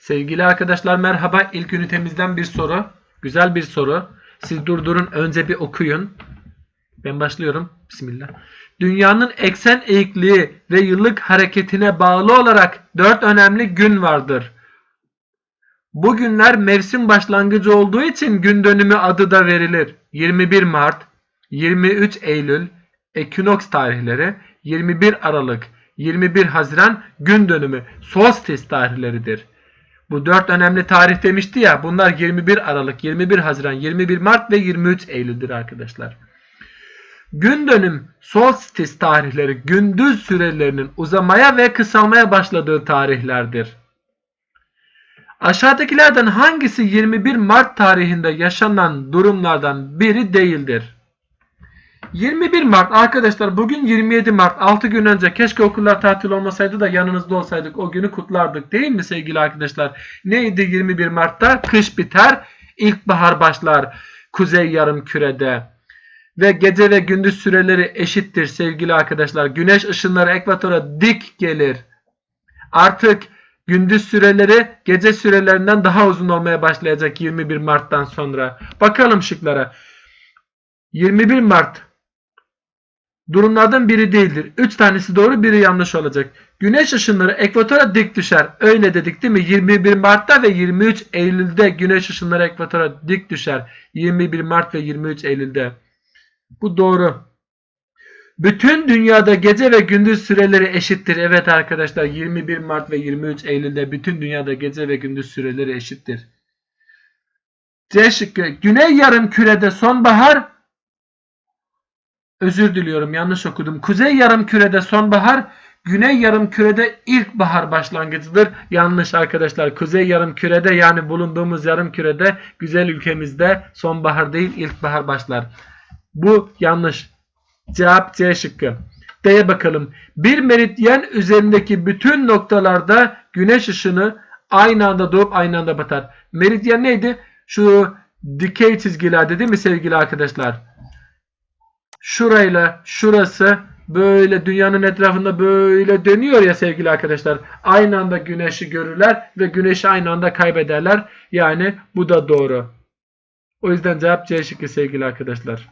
Sevgili arkadaşlar merhaba. İlk ünitemizden bir soru. Güzel bir soru. Siz durdurun önce bir okuyun. Ben başlıyorum. Bismillah. Dünyanın eksen eğikliği ve yıllık hareketine bağlı olarak dört önemli gün vardır. Bu günler mevsim başlangıcı olduğu için gün dönümü adı da verilir. 21 Mart, 23 Eylül, ekinoks tarihleri, 21 Aralık, 21 Haziran gün dönümü, solstice tarihleridir. Bu dört önemli tarih demişti ya bunlar 21 Aralık, 21 Haziran, 21 Mart ve 23 Eylül'dür arkadaşlar. Gün dönüm solstice tarihleri gündüz sürelerinin uzamaya ve kısalmaya başladığı tarihlerdir. Aşağıdakilerden hangisi 21 Mart tarihinde yaşanan durumlardan biri değildir? 21 Mart arkadaşlar bugün 27 Mart 6 gün önce keşke okullar tatil olmasaydı da yanınızda olsaydık o günü kutlardık değil mi sevgili arkadaşlar? Neydi 21 Mart'ta? Kış biter, ilkbahar başlar kuzey yarım kürede. Ve gece ve gündüz süreleri eşittir sevgili arkadaşlar. Güneş ışınları ekvatora dik gelir. Artık gündüz süreleri gece sürelerinden daha uzun olmaya başlayacak 21 Mart'tan sonra. Bakalım şıklara. 21 Mart durumlardan biri değildir. 3 tanesi doğru biri yanlış olacak. Güneş ışınları ekvatora dik düşer. Öyle dedik değil mi? 21 Mart'ta ve 23 Eylül'de güneş ışınları ekvatora dik düşer. 21 Mart ve 23 Eylül'de. Bu doğru. Bütün dünyada gece ve gündüz süreleri eşittir. Evet arkadaşlar 21 Mart ve 23 Eylül'de bütün dünyada gece ve gündüz süreleri eşittir. C şıkkı. Güney yarım kürede sonbahar Özür diliyorum yanlış okudum. Kuzey yarım kürede sonbahar, güney yarım kürede ilkbahar başlangıcıdır. Yanlış arkadaşlar. Kuzey yarım kürede yani bulunduğumuz yarım kürede güzel ülkemizde sonbahar değil ilkbahar başlar. Bu yanlış. Cevap C şıkkı. D'ye bakalım. Bir meridyen üzerindeki bütün noktalarda güneş ışını aynı anda doğup aynı anda batar. Meridyen neydi? Şu dikey çizgilerde değil mi sevgili arkadaşlar? Şurayla şurası böyle dünyanın etrafında böyle dönüyor ya sevgili arkadaşlar. Aynı anda güneşi görürler ve güneşi aynı anda kaybederler. Yani bu da doğru. O yüzden cevap C şıkkı sevgili arkadaşlar.